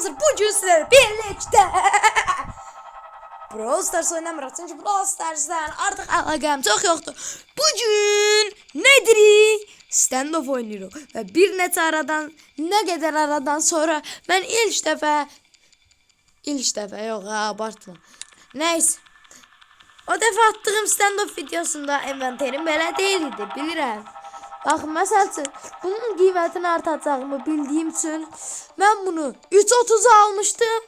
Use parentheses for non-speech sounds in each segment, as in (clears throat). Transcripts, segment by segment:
mısınız? Bugün sizlerle birlikte (laughs) Brawl Stars oynamırıq. Çünki Brawl Stars'dan artıq əlaqəm çox yoxdur. Bugün nədir? Stand-off oynayırıq. Və bir neçə aradan, nə qədər aradan sonra mən ilk dəfə ilk dəfə yox, ha, abartma. Nəysə. O dəfə attığım stand-off videosunda inventerim belə deyildi, bilirəm. Baxın, məsəl üçün, bunun qiymətini artacağımı bildiyim üçün mən bunu 3.30-a almışdım.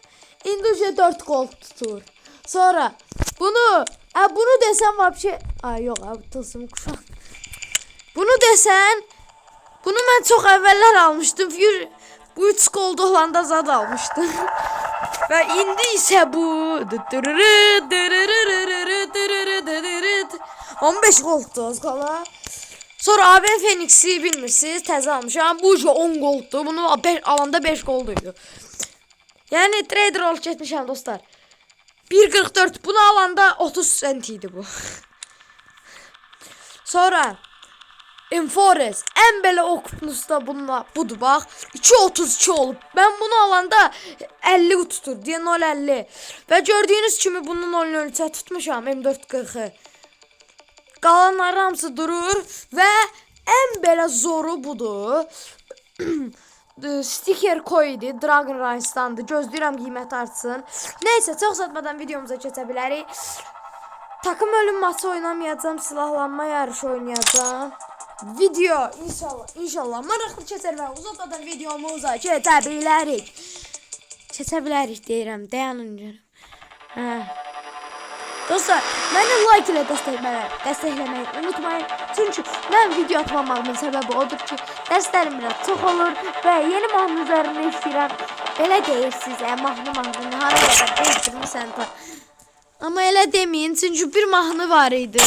İndi üzə 4 qol tutur. Sonra bunu, ə, bunu desəm vəbşə, ay yox, ə, tılsım quşaq. Bunu desən, bunu mən çox əvvəllər almışdım. Bu 3 qolda olanda zad almışdım. Və indi isə bu 15 qoldu az qala. Sonra AB Phoenix'i bilmirsiniz, təzə almışam. Bu ucu 10 golddur. Bunu alanda 5 golduydu. Yəni trader olub getmişəm dostlar. 1.44 bunu alanda 30 cent idi bu. (laughs) Sonra Enfores en belə oknusda bununla budur bax 2.32 olub. Ben bunu alanda 50 tutur. Diye 0.50. Və gördüyünüz kimi bunun 0.3 tutmuşam M440'ı. Qalanlar hamısı durur və ən belə zoru budur. (clears throat) Sticker koydu. Dragon Rice'dandı. Gözləyirəm qiymət artsın. Neysə, çox uzatmadan videomuza keçə bilərik. Takım ölüm maçı oynamayacağım. Silahlanma yarışı oynayacağım. Video inşallah inşallah maraqlı keçər və uzatmadan videomuza keçə bilərik. Keçə bilərik deyirəm. Dayanın canım. Hə. Dostlar, məni like ilə dəstəkləmək, dəstəkləməyi unutmayın. Çünki mən video atmamağımın səbəbi odur ki, dərslərim biraz çox olur və yeni mahnı üzərində işləyirəm. Belə deyirsiniz, ə, mahnı mahnı hara qədər değişdirmisən ta. Amma elə deməyin, çünki bir mahnı var idi.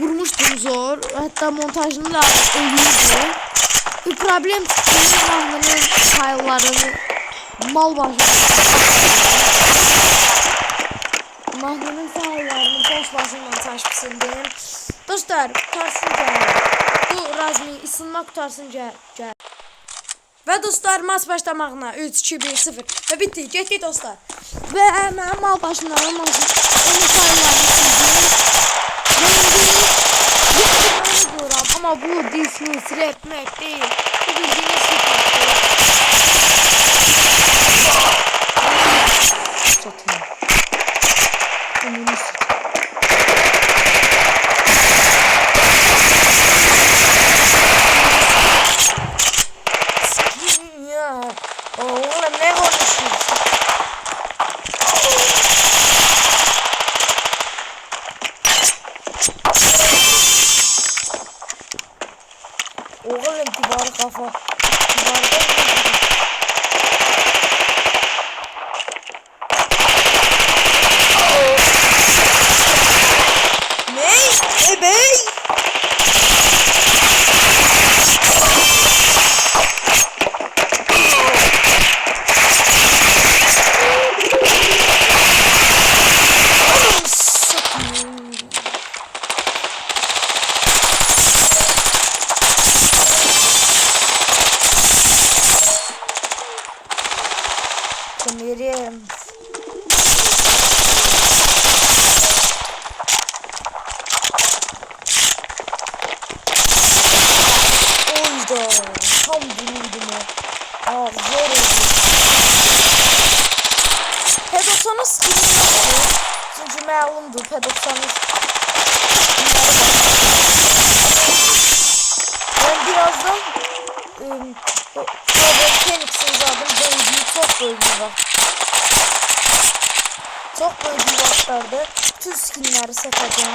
Vurmuşdum zor, hətta montajını da ölüydü. Bir problem çıxdı mahnının fayıllarını mal başına taşmışsındım. Dostlar, gəlir. Bu razmi ısınma qutarsın gəl. gəl. Və dostlar, mas başlamağına 3, 2, 1, 0 və bitdi, getdi dostlar. Və mənim mal başımdan olmasın. Onun fayillərini sildim. Rengi diyorum ama bu Disney rap mek değil. Bu bildiğiniz hip Satayım. Ananı ım, o- Robert Phoenix'in zaten böldüğü çok böldüğü var. Çok böldüğü vaxtlarda bütün skinləri satacağım.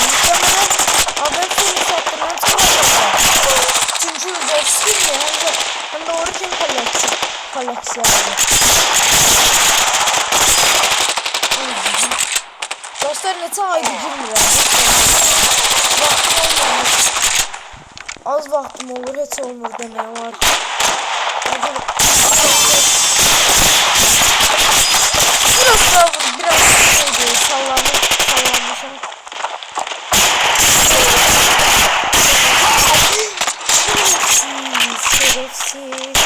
Muhtemelen Robert Phoenix hakkından çıkacaklar. Çünkü zor skin ya hem de, hem de origin koleksiyon. Koleksiyonu. Dostlar neçə aydır girmirəm. Vaxtım olmamış. Az vaxtım olur, heç olmur demək var. Biraz daha biraz şeydi, sallanmış, sallanmışım. Şerefsiz, şerefsiz.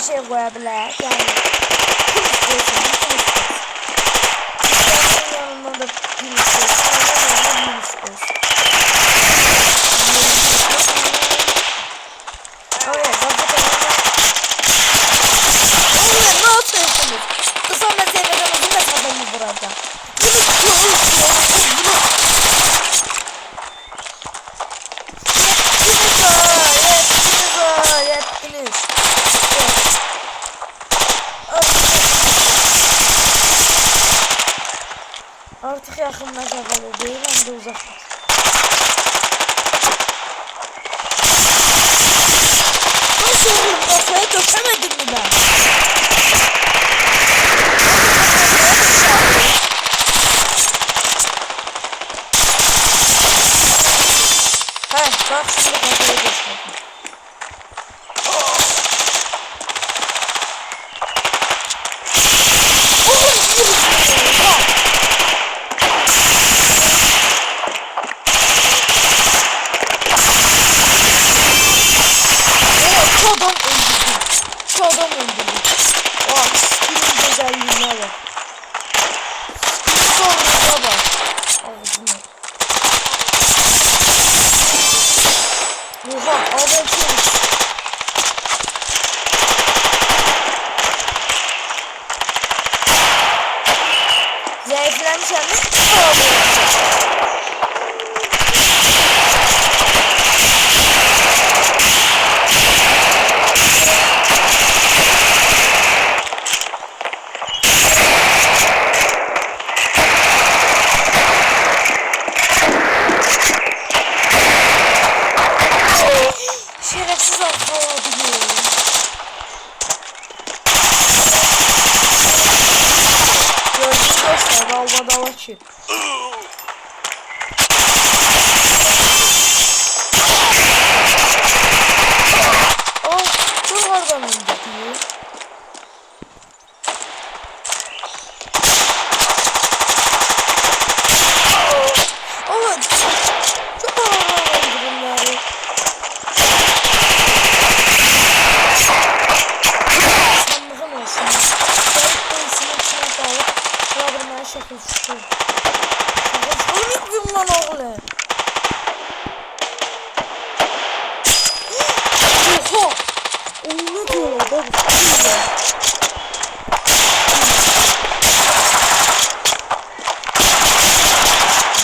bir şey koyabilir. Yani kim istiyorsan kim istiyorsan. Ben yanımda da kim istiyorsan. öğreneceğim. Ne? Böyle bir şey.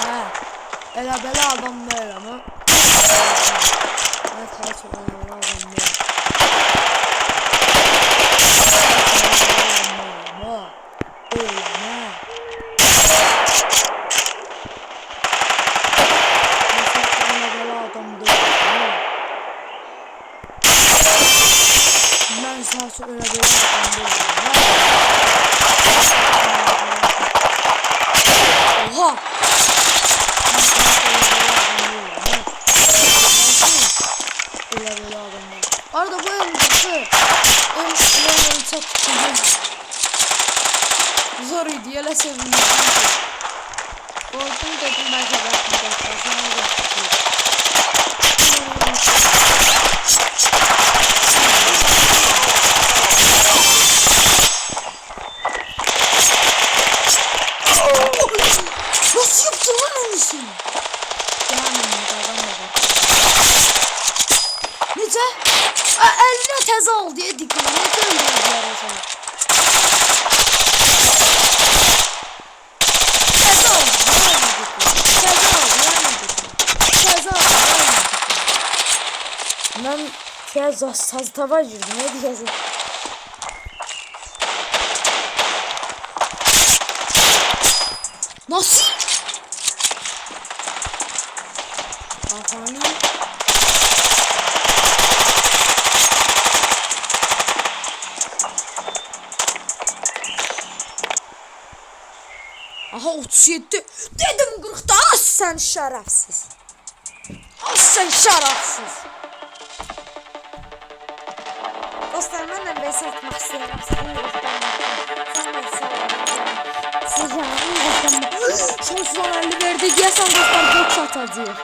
Ha. Ela bela adam böyle ama. Evet, evet, evet, adam böyle. Böyle. Arada bu oyuncusu oyunları çok güzel. Zor idi yala sevindim. Korktum dedim belki bakmayacaklar. Sana da ceza ol diye dikkatle döndürdüler o zaman. Ceza ol vermedik. Ceza ol vermedik. Ceza ol vermedik. Lan ceza saz tava yürüdü ne ceza. Nasıl? Aha 37. Dedim 40'da az sen şerefsiz. Az sen şerefsiz. Dostlar ben de vs atmak istiyorum. Senin dostlarım. Sen vs atmak 50 verdi. Gelsen dostlar box atacağım.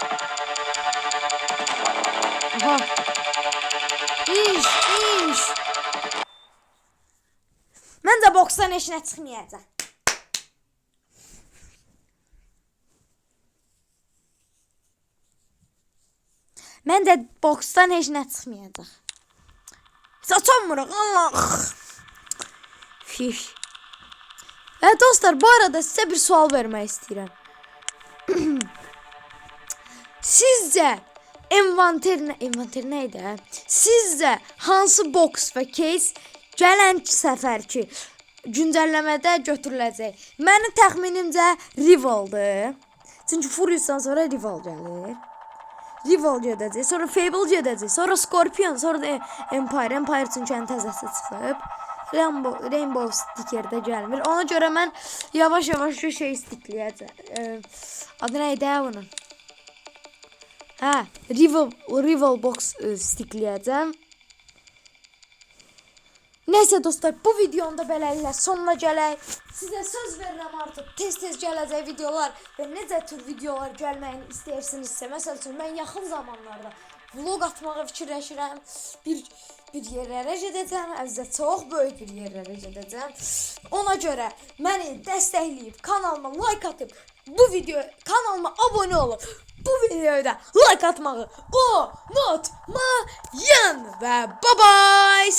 Aha. İş, iş. Mən də boksdan heç nə çıxmayacaq. Məncə boksdan heç nə çıxmayacaq. Saçamırıq Allah. Fiş. Evet dostlar bu arada size bir sual vermek istedim. (clears throat) Sizce envanter ne envanter neydi? ha? Sizce hansı box ve case gələn səfərki güncəlləmədə götürüləcək? Mənim təxminimcə Rivaldır. Çünki Furious'dan sonra Rival gəlir. Rival gedəcək, sonra Fable gedəcək, sonra Scorpion, sonra da Empire. Empire çünki ən təzəsi çıxıb. Rainbow, Rainbow Sticker də gəlmir. Ona görə mən yavaş-yavaş şu şey stikləyəcəm. Ee, adı nə idi bunun? Hə, Rival Rival Box e. Neyse dostlar bu videonun da beləliklə sonuna gələk. Sizə söz verirəm artıq tez-tez gələcək videolar və necə tür videolar gəlməyini istəyirsinizsə, məsəl üçün mən yaxın zamanlarda vlog atmağı fikirləşirəm. Bir bir yerlərə gedəcəm, əvvəlcə çox böyük bir yerlərə gedəcəm. Ona görə məni dəstəkləyib kanalıma like atıb bu video kanalıma abunə olub bu videoya da like atmağı unutmayın və bye bye.